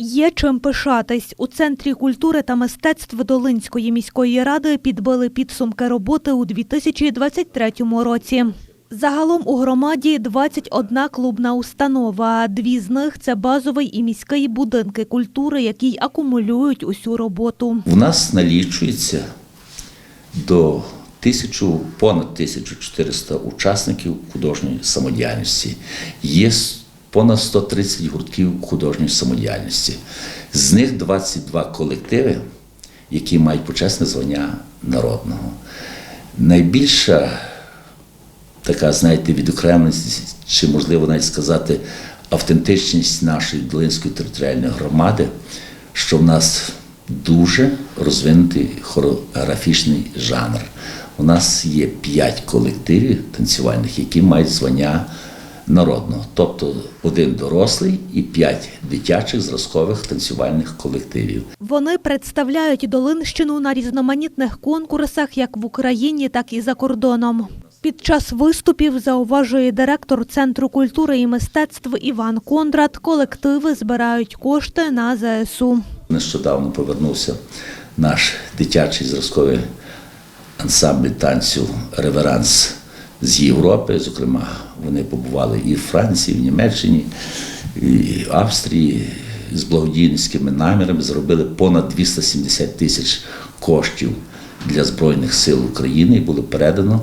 Є чим пишатись. У Центрі культури та мистецтв Долинської міської ради підбили підсумки роботи у 2023 році. Загалом у громаді 21 клубна установа. Дві з них це базовий і міський будинки культури, які акумулюють усю роботу. В нас налічується до тисячу, понад 1400 учасників художньої самодіяльності. Є понад 130 гуртків художньої самодіяльності. З них 22 колективи, які мають почесне звання народного. Найбільша така, знаєте, відокремленість, чи можливо навіть сказати, автентичність нашої Долинської територіальної громади, що в нас дуже розвинутий хореографічний жанр. У нас є п'ять колективів танцювальних, які мають звання народного, тобто один дорослий і п'ять дитячих зразкових танцювальних колективів. Вони представляють Долинщину на різноманітних конкурсах як в Україні, так і за кордоном. Під час виступів зауважує директор Центру культури і мистецтв Іван Кондрат. Колективи збирають кошти на ЗСУ. Нещодавно повернувся наш дитячий зразковий ансамбль танцю Реверанс з Європи. Зокрема, вони побували і в Франції, і в Німеччині, і в Австрії з благодійницькими намірами зробили понад 270 тисяч коштів для Збройних сил України і було передано.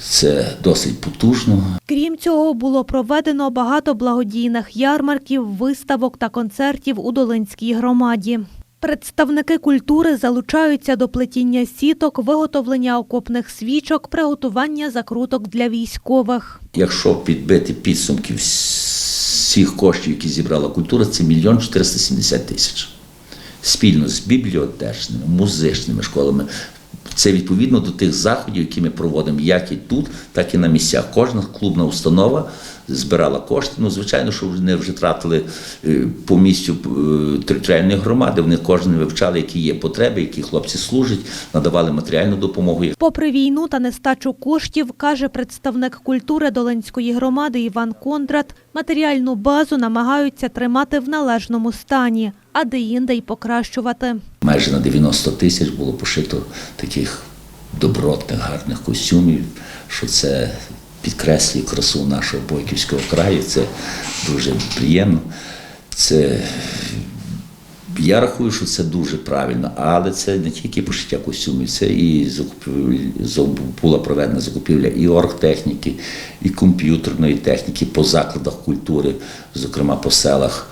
Це досить потужно. Крім цього, було проведено багато благодійних ярмарків, виставок та концертів у Долинській громаді. Представники культури залучаються до плетіння сіток, виготовлення окопних свічок, приготування закруток для військових. Якщо підбити підсумки всіх коштів, які зібрала культура, це мільйон 470 тисяч. Спільно з бібліотечними, музичними школами. Це відповідно до тих заходів, які ми проводимо як і тут, так і на місцях. Кожна клубна установа збирала кошти. Ну, звичайно, що вони вже тратили е, по місцю е, територіальної громади. Вони кожен вивчали, які є потреби, які хлопці служать, надавали матеріальну допомогу. Попри війну та нестачу коштів, каже представник культури Долинської громади Іван Кондрат, матеріальну базу намагаються тримати в належному стані, а де-інде й покращувати. Майже на 90 тисяч було пошито таких добротних, гарних костюмів, що це підкреслює красу нашого Бойківського краю. Це дуже приємно. Це я рахую, що це дуже правильно, але це не тільки пошиття костюмів, це і закупівля- була проведена закупівля і оргтехніки, і комп'ютерної техніки по закладах культури, зокрема по селах.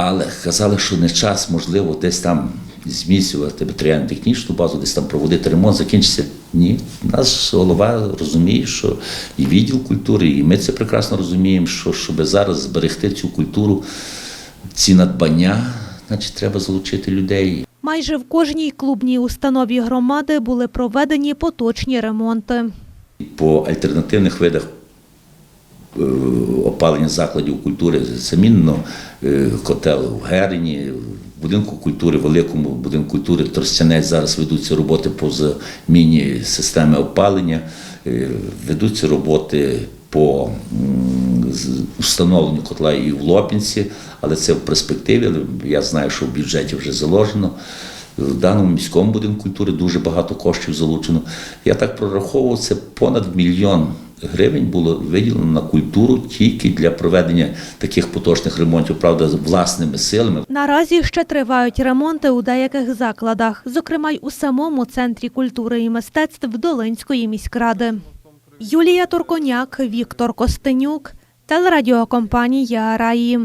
Але казали, що не час, можливо, десь там зміцнювати матеріально-технічну базу, десь там проводити ремонт, закінчиться. Ні. Наш голова розуміє, що і відділ культури, і ми це прекрасно розуміємо, що щоб зараз зберегти цю культуру, ці надбання, значить, треба залучити людей. Майже в кожній клубній установі громади були проведені поточні ремонти. По альтернативних видах е, опалення закладів культури замінено е, котел в Герині, будинку культури, великому будинку культури Тростянець зараз ведуться роботи по заміні системи опалення, е, ведуться роботи по встановленню котла і в Лопінці, але це в перспективі. Я знаю, що в бюджеті вже заложено. В даному міському будинку культури дуже багато коштів залучено. Я так прораховував, це понад мільйон гривень було виділено на культуру тільки для проведення таких поточних ремонтів, правда, з власними силами. Наразі ще тривають ремонти у деяких закладах, зокрема й у самому центрі культури і мистецтв Долинської міськради. Юлія Турконяк, Віктор Костенюк, телерадіокомпанія Раї.